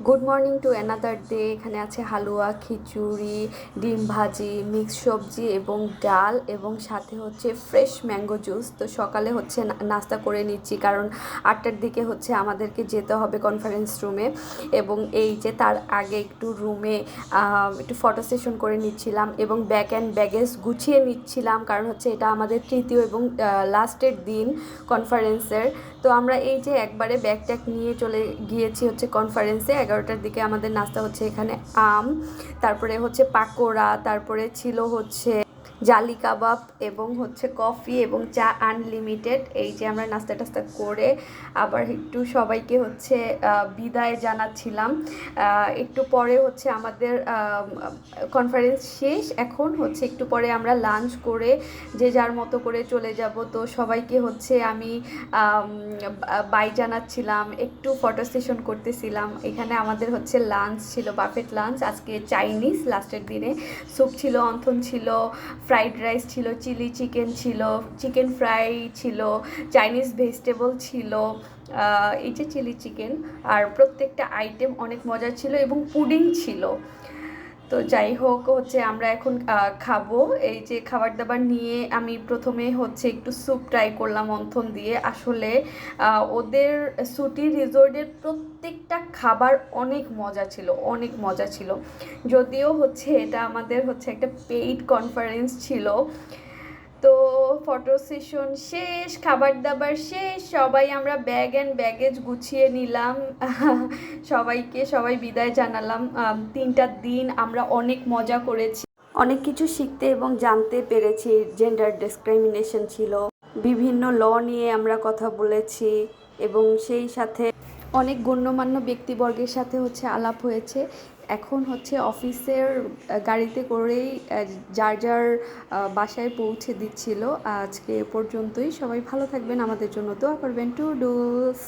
Good morning to another day এখানে আছে হালুয়া, খিচুড়ি, ডিম ভাজি মিক্স সবজি এবং ডাল এবং সাথে হচ্ছে ফ্রেশ ম্যাঙ্গো জুস তো সকালে হচ্ছে নাস্তা করে নিচ্ছি কারণ আটটার দিকে হচ্ছে আমাদেরকে যেতে হবে কনফারেন্স রুমে এবং এই যে তার আগে একটু রুমে একটু ফটো সেশন করে নিচ্ছিলাম এবং ব্যাক অ্যান্ড ব্যাগেজ গুছিয়ে নিচ্ছিলাম কারণ হচ্ছে এটা আমাদের তৃতীয় এবং লাস্টের দিন কনফারেন্সের তো আমরা এই যে একবারে ব্যাগ ট্যাগ নিয়ে চলে গিয়েছি হচ্ছে কনফারেন্সে এগারোটার দিকে আমাদের নাস্তা হচ্ছে এখানে আম তারপরে হচ্ছে পাকোড়া তারপরে ছিল হচ্ছে জালি কাবাব এবং হচ্ছে কফি এবং চা আনলিমিটেড এই যে আমরা নাস্তা টাস্তা করে আবার একটু সবাইকে হচ্ছে বিদায় জানাচ্ছিলাম। একটু পরে হচ্ছে আমাদের কনফারেন্স শেষ। এখন হচ্ছে একটু পরে আমরা লাঞ্চ করে যে যার মতো করে চলে যাব। তো সবাইকে হচ্ছে আমি বাই জানাচ্ছিলাম। একটু ফটো সেশন করতেছিলাম। এখানে আমাদের হচ্ছে লাঞ্চ ছিল বাফেট লাঞ্চ আজকে চাইনিজ লাস্টের দিনে। স্যুপ ছিল, অন্থন ছিল ফ্রাইড রাইস ছিল, চিলি চিকেন ছিল, চিকেন ফ্রাই ছিল, চাইনিজ ভেজিটেবল ছিল এই যে চিলি চিকেন, আর প্রত্যেকটা আইটেম অনেক মজা ছিল এবং পুডিং ছিল। তো যাই হোক হচ্ছে আমরা এখন খাব। এই যে খাবার দাবার নিয়ে আমি প্রথমে হচ্ছে একটু স্যুপ ট্রাই করলাম অন্থন দিয়ে। আসলে ওদের সুটি রিসোর্টের প্রত্যেকটা খাবার অনেক মজা ছিল, অনেক মজা ছিল। যদিও হচ্ছে এটা আমাদের হচ্ছে একটা পেইড কনফারেন্স ছিল। ফটো সেশন শেষ খাবার দাবার শেষ, সবাই আমরা ব্যাগ অ্যান্ড ব্যাগেজ গুছিয়ে নিলাম। সবাইকে সবাই বিদায় জানালাম। তিনটা দিন আমরা অনেক মজা করেছি। অনেক কিছু শিখতে এবং জানতে পেরেছি জেন্ডার ডিসক্রিমিনেশন ছিল, বিভিন্ন ল নিয়ে আমরা কথা বলেছি এবং সেই সাথে অনেক গণ্যমান্য ব্যক্তিবর্গের সাথে হচ্ছে আলাপ হয়েছে। এখন হচ্ছে অফিসের গাড়িতে করেই যার যার বাসায় পৌঁছে দিচ্ছিল। আজকে এ পর্যন্তই। সবাই ভালো থাকবেন। আমাদের জন্য দোয়া করবেন। টু ডুস